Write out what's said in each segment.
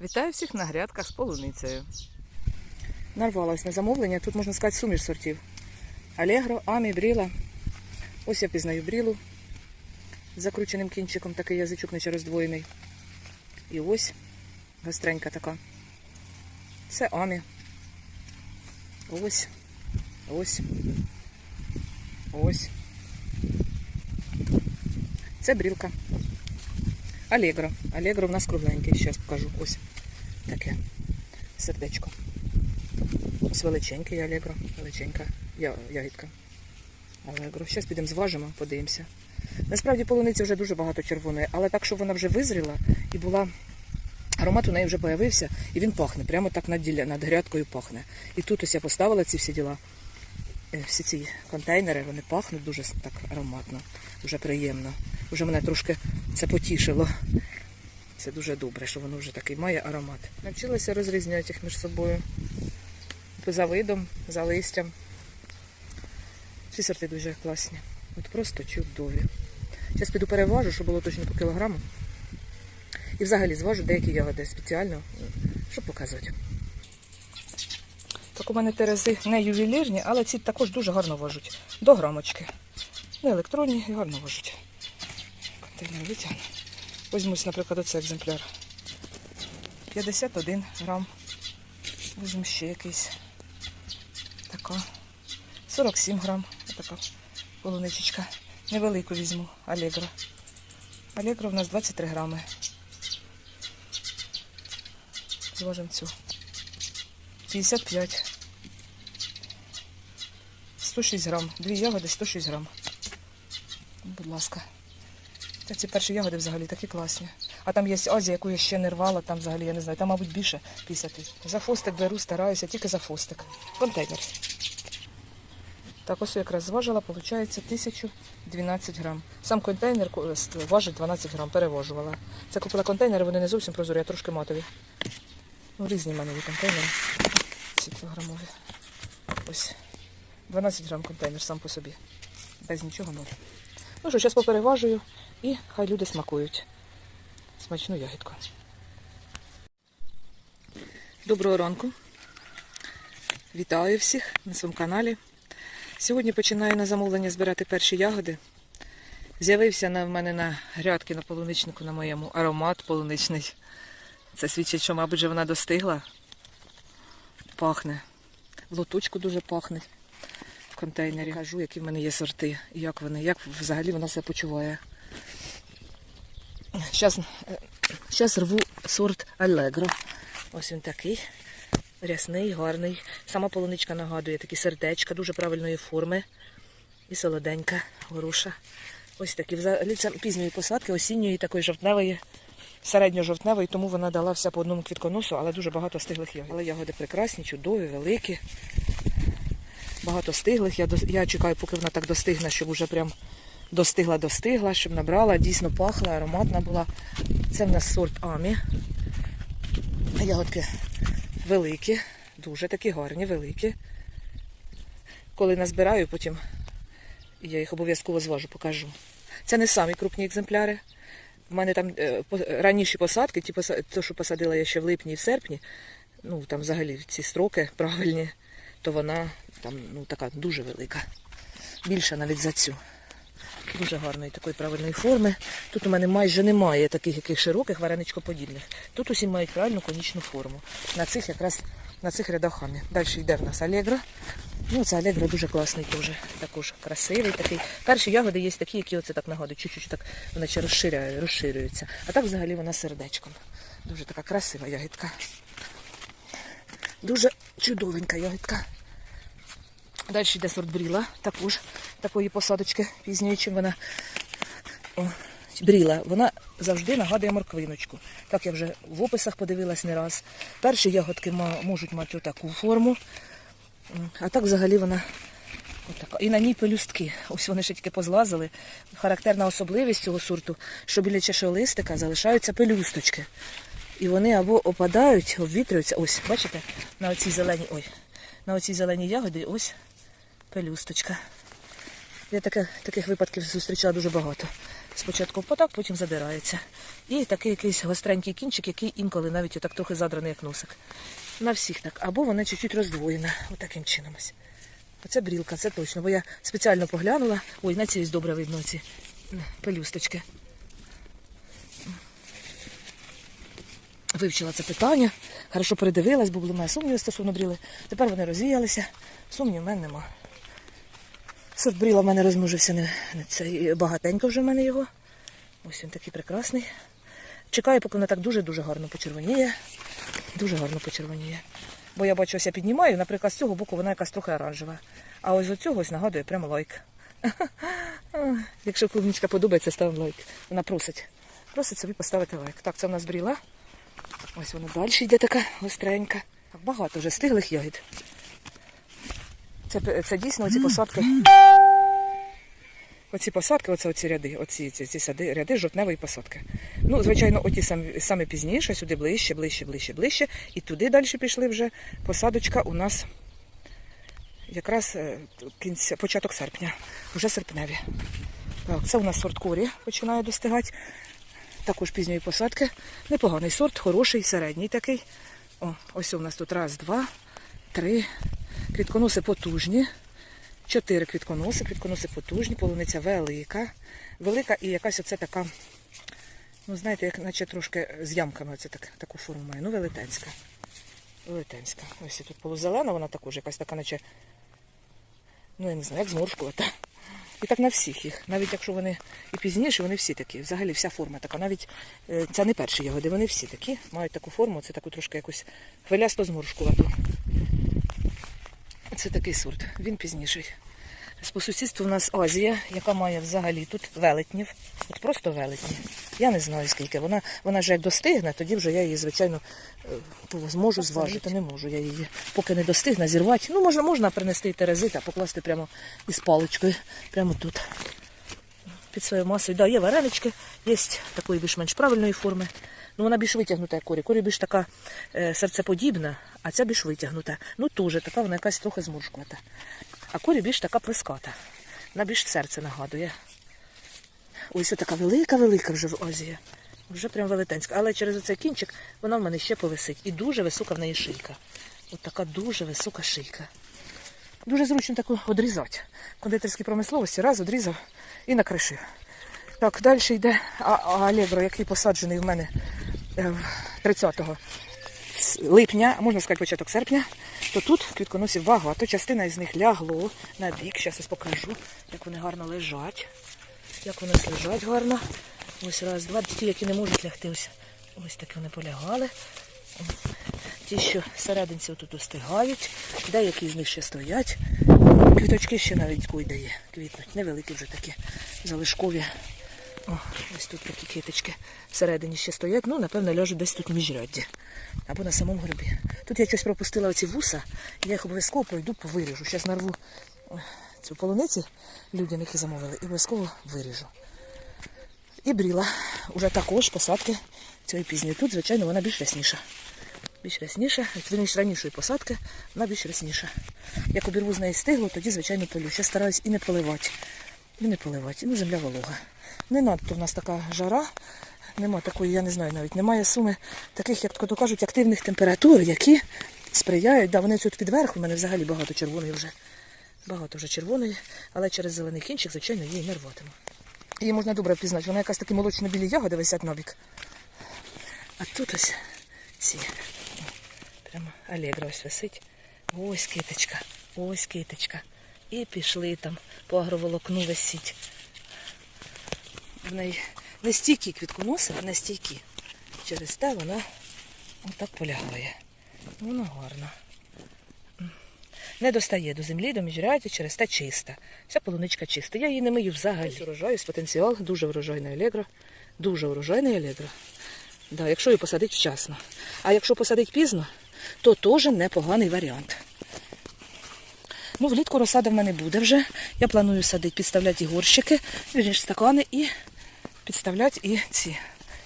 Вітаю всіх на грядках з полуницею. Нарвалась на замовлення. Тут можна сказати суміш сортів. Алегро, Амі, Бріла. Ось я пізнаю брілу з закрученим кінчиком, такий язичок наче роздвоєний. І ось гостренька така. Це Амі. Ось. Ось. Ось. Це брілка. Алегро. Алегро в нас кругленький. Зараз покажу. Ось таке сердечко. Ось величенький Алегро. Величенька я- ягідка. Алегро. Зараз підемо зважимо, подивимося. Насправді полуниці вже дуже багато червоної, але так, щоб вона вже визріла і була. Аромат у неї вже появився, і він пахне. Прямо так над, над грядкою пахне. І тут ось я поставила ці всі діла. Е, Всі ці контейнери, вони пахнуть дуже так ароматно, дуже приємно. Уже мене трошки це потішило. Це дуже добре, що воно вже такий має аромат. Навчилася розрізняти їх між собою. За видом, за листям. Всі сорти дуже класні. От просто чудові. Зараз піду переважу, щоб було точно по кілограму. І взагалі зважу деякі ягоди спеціально, щоб показувати. Так у мене терези не ювелірні, але ці також дуже гарно важуть. До грамочки. Не електронні і гарно важуть. Контейнер витягну. Візьмусь, наприклад, оцей екземпляр. 51 грам. Візьму ще якийсь. Така. 47 грам. Така полуничечка. Невелику візьму. Алегро. Алегро в нас 23 грами. Зважимо цю. 55. 106 грам. Дві ягоди 106 грам. Будь ласка. Та ці перші ягоди взагалі такі класні. А там є Азія, яку я ще не рвала, там взагалі, я не знаю, там, мабуть, більше 50. За фостик беру, стараюся, тільки за фостик. Контейнер. Так, ось якраз зважила, виходить 1012 грам. Сам контейнер важить 12 грам, перевожувала. Це купила контейнери, вони не зовсім прозорі, а трошки матові. Ну, різні в мене є контейнери. Ці кілограмові. Ось. 12 грам контейнер сам по собі. Без нічого ноль. Ну що, зараз попереважую і хай люди смакують. Смачну ягідку. Доброго ранку. Вітаю всіх на своєму каналі. Сьогодні починаю на замовлення збирати перші ягоди. З'явився в мене на грядки на полуничнику на моєму аромат полуничний. Це свідчить, що, мабуть, вже вона достигла. Пахне. В лоточку дуже пахне в контейнері. Кажу, які в мене є сорти, і як вони, як взагалі вона себе почуває. Зараз, зараз рву сорт Allegro. Ось він такий. Рясний, гарний. Сама полуничка нагадує такі сердечка, дуже правильної форми. І солоденька, горуша. Ось такі. Взагалі це пізньої посадки, осінньої, такої жовтневої, середньо-жовтневої, тому вона дала вся по одному квітконосу, але дуже багато стиглих ягод. Але ягоди прекрасні, чудові, великі. Багато стиглих. Я, я чекаю, поки вона так достигне, щоб уже прям достигла-достигла, щоб набрала, дійсно пахла, ароматна була. Це в нас сорт Амі. Ягодки великі, дуже такі гарні, великі. Коли назбираю, потім я їх обов'язково зважу, покажу. Це не самі крупні екземпляри. У мене там е, раніші посадки, ті, то, що посадила я ще в липні і в серпні, ну там взагалі ці строки правильні, то вона там ну, така дуже велика. Більша навіть за цю. Дуже гарної такої правильної форми. Тут у мене майже немає таких яких широких вареничкоподібних. Тут усі мають правильну конічну форму. На цих якраз на цих рядах хамі. Далі йде в нас Алегро. Ну, це Алегро дуже класний теж. Також красивий такий. Перші ягоди є такі, які оце так нагадують, чуть-чуть так вони ще розширяють, розширюються. А так взагалі вона сердечком. Дуже така красива ягідка. Дуже чудовенька ягідка. Далі йде сорт бріла, також такої посадочки пізньої, чим вона О, бріла. Вона завжди нагадує морквиночку. Так я вже в описах подивилась не раз. Перші ягодки можуть мати таку форму, а так взагалі вона отака. І на ній пелюстки. Ось вони ще тільки позлазили. Характерна особливість цього сорту, що біля чашолистика залишаються пелюсточки. І вони або опадають, обвітрюються. Ось, бачите, на оцій зеленій, ой, на оцій зеленій ягоді ось пелюсточка. Я таке, таких випадків зустрічала дуже багато. Спочатку потак, потім задирається. І такий якийсь гостренький кінчик, який інколи навіть отак трохи задраний, як носик. На всіх так. Або вона чуть-чуть роздвоєна. Отаким чином. Оце брілка, це точно. Бо я спеціально поглянула. Ой, на цій ось добре видно ці пелюсточки. Вивчила це питання, хорошо передивилась, бо були мене сумніви стосовно бріли. Тепер вони розвіялися. Сумнів в мене нема. Сорт бріла в мене розмножився не, не цей, багатенько вже в мене його. Ось він такий прекрасний. Чекаю, поки вона так дуже-дуже гарно почервоніє. Дуже гарно почервоніє. Бо я бачу, ось я піднімаю, наприклад, з цього боку вона якась трохи оранжева. А ось з цього ось нагадує прямо лайк. Якщо клубничка подобається, ставимо лайк. Вона просить. Просить собі поставити лайк. Так, це в нас бріла. Ось вона далі йде така гостренька. Багато вже стиглих ягід. Це, це дійсно оці посадки. Оці посадки, оце оці ряди, оці ці, ці сади, ряди жовтневої посадки. Ну, звичайно, оті самі, саме пізніше, сюди ближче, ближче, ближче, ближче. І туди далі пішли вже. Посадочка у нас якраз е, кінця, початок серпня, вже серпневі. Так, це у нас сорт корі починає достигати. Також пізньої посадки. Непоганий сорт, хороший, середній такий. О, ось у нас тут раз, два, три. Квітконоси потужні. Чотири квітконоси, квітконоси потужні, полуниця велика. Велика і якась оце така, ну знаєте, як наче трошки з ямками оце так, таку форму має. Ну, велетенська. Велетенська. Ось і тут полузелена, вона також якась така, наче, ну я не знаю, як зморшкувата. І так на всіх їх. Навіть якщо вони і пізніше, вони всі такі. Взагалі вся форма така. Навіть е, це не перші ягоди, вони всі такі, мають таку форму, це таку трошки якусь хвилясто зморшкувату. Це такий сорт, він пізніший. З по сусідству в нас Азія, яка має взагалі тут велетнів. От просто велетні. Я не знаю скільки. Вона, вона ж як достигне, тоді вже я її, звичайно, е, зможу зважити. Не можу я її, поки не достигне, зірвати. Ну, можна, можна принести і терезит, а покласти прямо із паличкою, прямо тут. Під своєю масою. Да, є варенички, є такої більш-менш правильної форми. Ну, вона більш витягнута, як корі. Корі більш така е, серцеподібна, а ця більш витягнута. Ну, теж така вона якась трохи зморшкувата. А корі більш така плеската. Вона більш серце нагадує. Ось така велика-велика вже в Азії. Вже прям велетенська. Але через оцей кінчик вона в мене ще повисить. І дуже висока в неї шийка. От така дуже висока шийка. Дуже зручно таку одрізати. В кондитерській промисловості раз одрізав і накришив. Так, далі йде алегро, який посаджений в мене 30 липня, можна сказати, початок серпня, то тут квітконосів багато. Частина із них лягло на бік. Зараз ось покажу, як вони гарно лежать. Як вони лежать гарно. Ось раз, два. Ті, які не можуть лягти, ось, ось такі вони полягали. Ті, що всерединці тут остигають, деякі з них ще стоять. Квіточки ще навіть куй є, квітнуть. Невеликі вже такі залишкові. О, ось тут такі киточки всередині ще стоять. Ну, напевно, ляжуть десь тут в міжрядді. Або на самому грибі. Тут я щось пропустила оці вуса, я їх обов'язково пройду, повиріжу. Зараз нарву е, цю полуниці людям, які замовили, і обов'язково виріжу. І бріла. Уже також посадки цієї пізньої. Тут, звичайно, вона більш рясніша. Більш рясніша, ніж ранішої посадки, вона більш рясніша. Як обірву з неї стигло, тоді, звичайно, полю. Ще стараюсь і не поливати. І не поливати. Ну, земля волога. Не надто в нас така жара. Нема такої, я не знаю навіть, немає суми таких, як то кажуть, активних температур, які сприяють. Да, вони тут підверху, у мене взагалі багато червоної вже. Багато вже червоної, але через зелений кінчик, звичайно, її не рватиму. Її можна добре впізнати. Вона якась такі молочно-білі ягоди висять набік. А тут ось ці. Прямо алегра ось висить. Ось киточка, ось киточка. І пішли там по агроволокну висіть. В неї не стійкі квітконоси, а не стійкі. Через те вона отак полягає. Вона гарна. Не достає до землі, до міжряді, через те чиста. Вся полуничка чиста. Я її не мию взагалі. Урожаю потенціал, дуже врожайне алегро. Дуже врожайне алегро. Да, якщо її посадити вчасно. А якщо посадити пізно, то теж непоганий варіант. Ну, влітку розсада в мене буде вже. Я планую садити, підставляти горщики, вірніше стакани і підставляти і ці.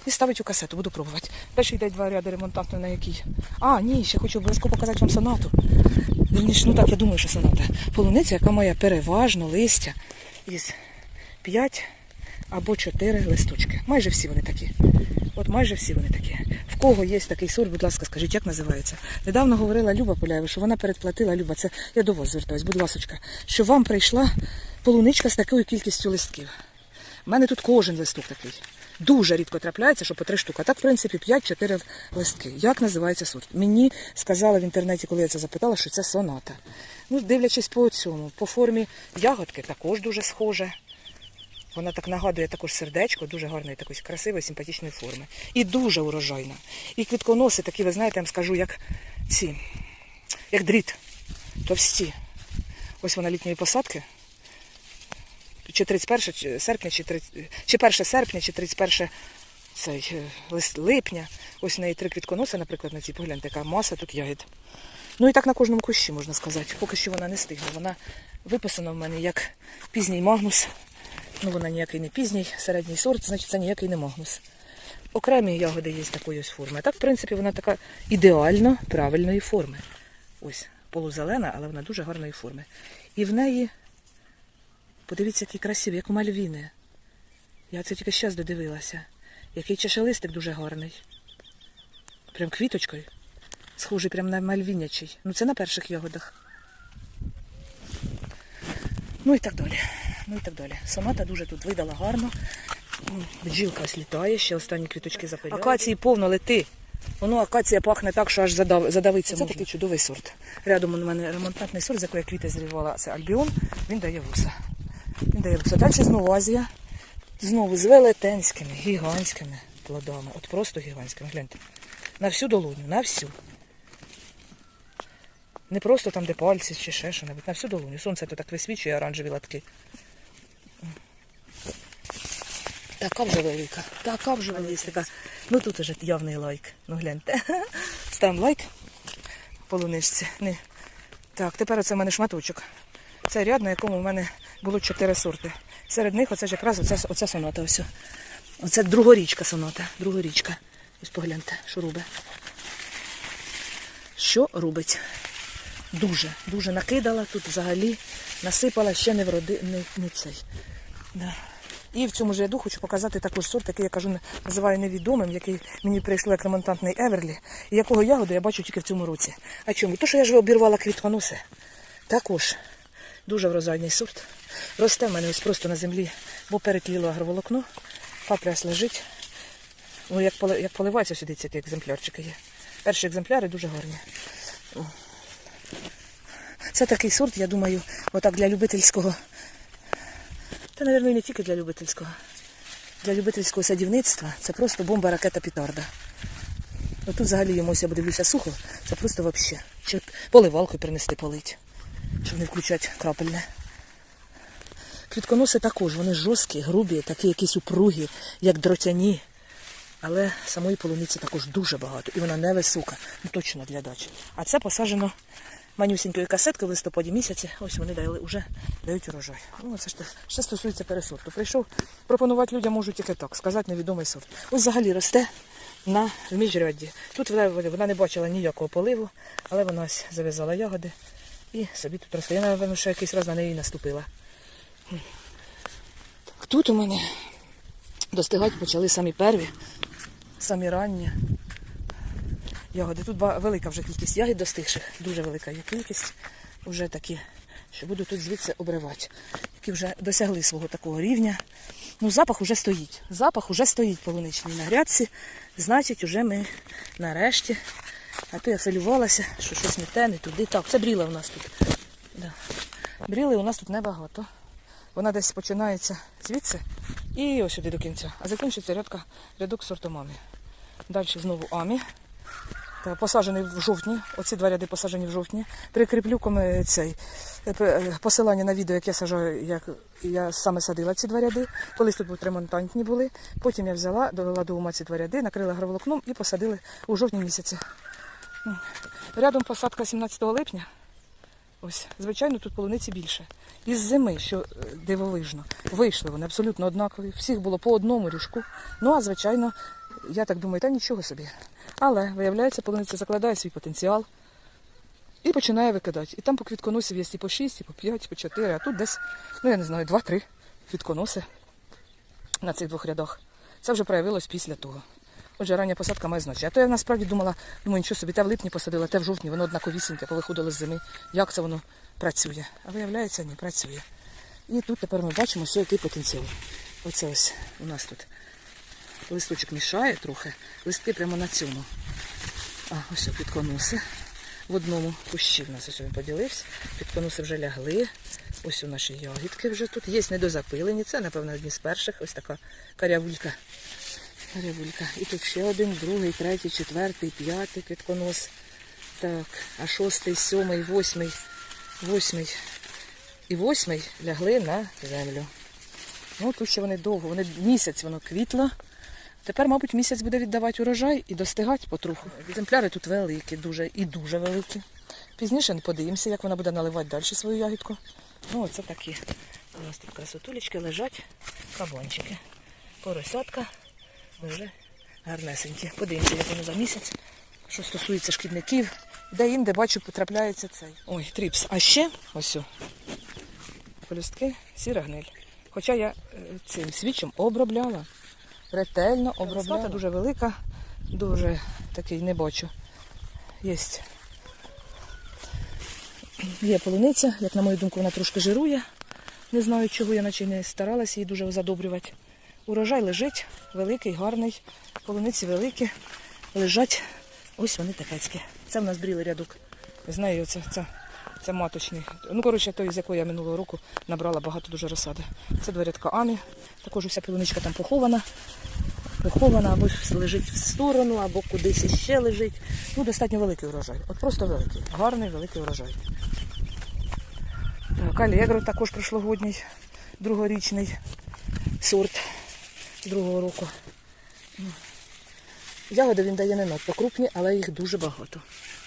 І ставити у касету, буду пробувати. Далі йде два ряди ремонтантної на якій. А, ні, ще хочу обов'язково показати вам сонату. Ну так, я думаю, що соната. Полуниця, яка має переважно листя із 5 або 4 листочки. Майже всі вони такі. От майже всі вони такі. В кого є такий сорт, будь ласка, скажіть, як називається? Недавно говорила Люба Поляєва, що вона передплатила Люба. Це я до вас звертаюсь, будь ласочка, що вам прийшла полуничка з такою кількістю листків. У мене тут кожен листок такий. Дуже рідко трапляється, що по три штуки. А так, в принципі, 5-4 листки. Як називається сорт? Мені сказали в інтернеті, коли я це запитала, що це соната. Ну, дивлячись по цьому, по формі ягодки також дуже схоже. Вона так нагадує також сердечко, дуже гарної, такої красивої, симпатичної форми. І дуже урожайна. І квітконоси такі, ви знаєте, я вам скажу, як ці, як дріт, товсті. Ось вона літньої посадки. Чи 31 серпня, чи, 30, чи 1 серпня, чи 31 цей, е, липня. Ось в неї три квітконоси, наприклад, на цій погляньте, яка маса тут ягід. Ну і так на кожному кущі, можна сказати. Поки що вона не стигне. Вона виписана в мене як пізній магнус. Ну, вона ніякий не пізній, середній сорт, значить це ніякий не магнус. Окремі ягоди є такої ось форми. Так, в принципі, вона така ідеально правильної форми. Ось, полузелена, але вона дуже гарної форми. І в неї, подивіться, який красивий, як у мальвіни. Я це тільки зараз додивилася. Який чашелистик дуже гарний. Прям квіточкою. Схожий прям на мальвінячий. Ну це на перших ягодах. Ну і так далі. Ну і так далі. Соната дуже тут видала гарно. Бджілка ось літає, ще останні квіточки запиляють. Акації повно лети. Воно акація пахне так, що аж задав, задавиться. Це такий чудовий сорт. Рядом у мене ремонтантний сорт, з якої я квіти зрівала, це альбіон. Він дає вуса. Вуса. Далі знову Азія. Знову з велетенськими, гігантськими плодами. От просто гігантськими. Гляньте. На всю долоню, на всю. Не просто там, де пальці чи ще що небудь, на всю долоню. Сонце то так висвічує оранжеві латки. Така вже велика, така вже велика. Ну тут уже явний лайк. Ну гляньте. Ставимо лайк по луничці. Не. Так, тепер оце в мене шматочок. Це ряд, на якому в мене було чотири сорти. Серед них оце ж якраз оця, оця соната. Ось. Оце другорічка соната. Другорічка. Ось погляньте, що робить. Що робить? Дуже, дуже накидала тут взагалі, насипала, ще не вроди, не, не цей. Да. І в цьому ж ряду хочу показати також сорт, який я кажу, називаю невідомим, який мені прийшло як ремонтантний Еверлі, і якого ягоду я бачу тільки в цьому році. А чому? То, що я ж обірвала квітконоси. Також дуже врожайний сорт. Росте в мене ось просто на землі, бо перетліло агроволокно, папряс лежить. Ну, як, як поливається сюди, ці екземплярчики є. Перші екземпляри дуже гарні. Це такий сорт, я думаю, отак для любительського. Та, мабуть, не тільки для любительського. Для любительського садівництва це просто бомба ракета пітарда. Отут взагалі йому я дивлюся сухо, це просто взагалі. Чи поливалкою принести полить, щоб не включати крапельне. Квітконоси також, вони жорсткі, грубі, такі якісь упругі, як дротяні. Але самої полуниці також дуже багато. І вона невисока, ну точно для дачі. А це посаджено манюсінькою касеткою в листопаді місяці. Ось вони дали, вже дають урожай. Ну, це ж ще стосується пересорту. Прийшов пропонувати людям можу тільки так, сказати невідомий сорт. Ось взагалі росте на в міжрядді. Тут вона, вона не бачила ніякого поливу, але вона зав'язала ягоди і собі тут росте. Я, напевно, ще якийсь раз на неї наступила. Тут у мене достигати почали самі перві, самі ранні ягоди. Тут велика вже кількість ягід достигших, дуже велика є кількість. Вже такі, що буду тут звідси обривати, які вже досягли свого такого рівня. Ну, запах уже стоїть. Запах уже стоїть полуничний на грядці. Значить, уже ми нарешті. А то я хвилювалася, що щось не те, не туди. Так, це бріла у нас тут. Да. Бріли у нас тут небагато. Вона десь починається звідси і ось сюди до кінця. А закінчиться рядка, рядок сортом амі. Далі знову амі. Посаджений в жовтні. Оці два ряди посаджені в жовтні. Прикріплю цей е, е, посилання на відео, як я сажаю, як я саме садила ці два ряди. Колись тут ремонтантні були. Потім я взяла, довела до ума ці два ряди, накрила граволокном і посадили у жовтні місяці. Рядом посадка 17 липня. Ось, звичайно, тут полуниці більше. Із зими, що е, дивовижно, вийшли вони абсолютно однакові. Всіх було по одному ріжку. Ну, а звичайно, я так думаю, та нічого собі. Але, виявляється, полуниця закладає свій потенціал і починає викидати. І там по квітконосів є і по 6, і по 5, і по 4, а тут десь, ну я не знаю, 2-3 квітконоси. на цих двох рядах. Це вже проявилось після того. Отже, рання посадка має значення. А то я насправді думала, думаю, нічого собі, те в липні посадила, те в жовтні, воно однаковісіньке, повиходило з зими. Як це воно працює? А виявляється, ні, працює. І тут тепер ми бачимо, що який потенціал. Оце ось у нас тут листочок мішає трохи, листки прямо на цьому. А, ось о, підконоси. В одному кущі в нас ось він поділився. Підконоси вже лягли. Ось у наші ягідки вже тут. Є недозапилені. Це, напевно, одні з перших. Ось така карявулька. Карявулька. І тут ще один, другий, третій, четвертий, п'ятий підконос. Так, а шостий, сьомий, восьмий, восьмий і восьмий лягли на землю. Ну, тут ще вони довго, вони місяць воно квітло. Тепер, мабуть, місяць буде віддавати урожай і достигати потроху. Екземпляри тут великі, дуже і дуже великі. Пізніше подивимося, як вона буде наливати далі свою ягідку. Ну, оце такі. У нас тут красотулечки лежать, кабанчики. Поросятка дуже гарнесенькі. Подивимося, як воно за місяць. Що стосується шкідників, де інде бачу, потрапляється цей. Ой, тріпс. А ще ось. о, Полюстки сіра гниль. Хоча я е, цим свічем обробляла. Ретельно обробляла. Слата дуже велика, дуже такий не бачу. Є. Є полуниця, як на мою думку, вона трошки жирує. Не знаю, чого я наче не старалася її дуже задобрювати. Урожай лежить, великий, гарний. Полуниці великі, лежать. Ось вони такецькі. Це в нас брілий рядок. Не знаю, це, це, це маточний. Ну, коротше, той, з якої я минулого року набрала багато дуже розсади. Це два рядка Амі. Також уся полуничка там похована. Похована або лежить в сторону, або кудись іще лежить. Ну, достатньо великий урожай. От просто великий. Гарний великий урожай. Так, також прошлогодній, другорічний сорт другого року. Ну, Ягоди він дає не надто крупні, але їх дуже багато.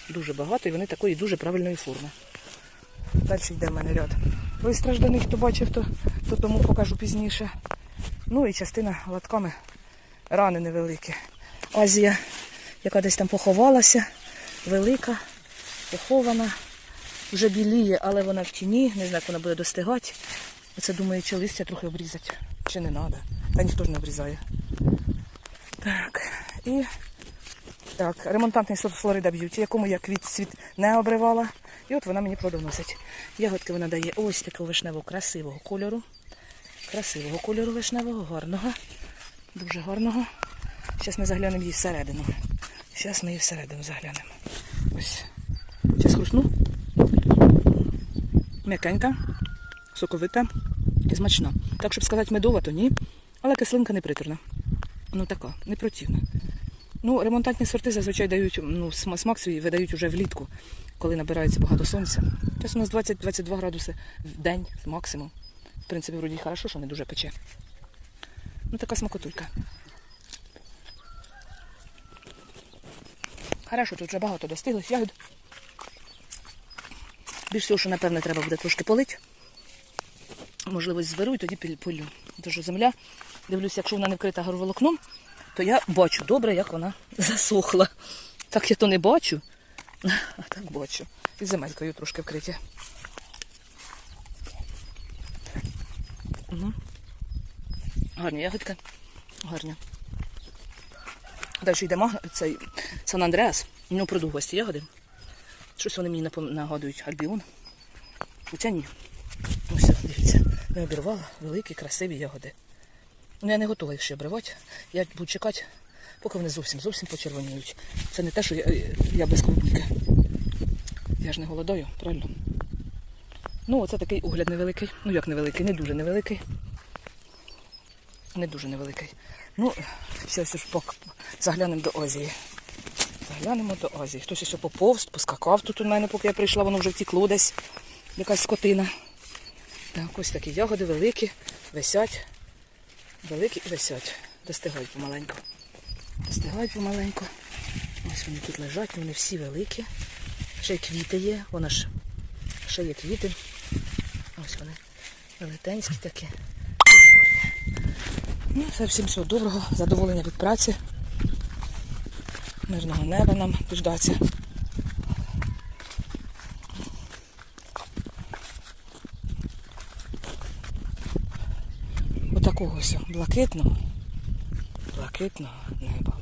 Дуже багато і вони такої дуже правильної форми. Далі йде в мене ряд. Вистражданих, хто бачив, то, то тому покажу пізніше. Ну і частина латками рани невеликі. Азія, яка десь там поховалася, велика, похована, вже біліє, але вона в тіні, не знаю, як вона буде достигати. Оце думаю, чи листя трохи обрізати, чи не треба. Та ніхто ж не обрізає. Так, і так, ремонтантний сорт Флорида Б'юті, якому я квіт світ не обривала. І от вона мені плодоносить. Ягодки вона дає ось такого вишневого красивого кольору. Красивого кольору вишневого, гарного. Дуже гарного. Зараз ми заглянемо її всередину. Зараз ми її всередину заглянемо. Ось. Зараз хрустну. М'якенька, соковита і смачна. Так, щоб сказати медова, то ні. Але кислинка не приторна. Ну така, не противна. Ну, ремонтантні сорти зазвичай дають ну, смак свій видають уже влітку, коли набирається багато сонця. Зараз у нас 20-22 градуси в день максимум. В принципі, вроді хорошо, що не дуже пече. Ну, така смакотулька. Хорошо, тут вже багато достиглих ягід. Більш всього, що, напевне, треба буде трошки полити. Можливо, зберу і тоді полю. Тож земля, дивлюся, якщо вона не вкрита гороволокном, то я бачу добре, як вона засохла. Так я то не бачу, а так бачу. І земелькою трошки вкриті. Угу. Гарні ягодки. Гарні. Далі йде маг... цей Сан Андреас. У нього продугості ягоди. Щось вони мені нагадують альбіон. Хоча ні. Ось, дивіться, не обірвала великі, красиві ягоди. Ну, я не готова їх ще обривати. Я буду чекати, поки вони зовсім зовсім почервоніють. Це не те, що я, я без клубніки. Я ж не голодаю, правильно? Ну, оце такий огляд невеликий. Ну як невеликий, не дуже невеликий. Не дуже невеликий. Ну, зараз ж пок... заглянемо до Азії. Заглянемо до Азії. Хтось ось поповз, поскакав тут у мене, поки я прийшла, воно вже втікло десь. Якась скотина. Так, ось такі ягоди великі, висять. Великі і висять. Достигають помаленьку. Достигають помаленьку. Ось вони тут лежать, вони всі великі. Ще й квіти є, вона ж ще є квіти. Ось вони. Велетенські такі. Ну, це всім всього доброго, задоволення від праці. Мирного неба нам дождаться. Такого блакитного, блакитного неба.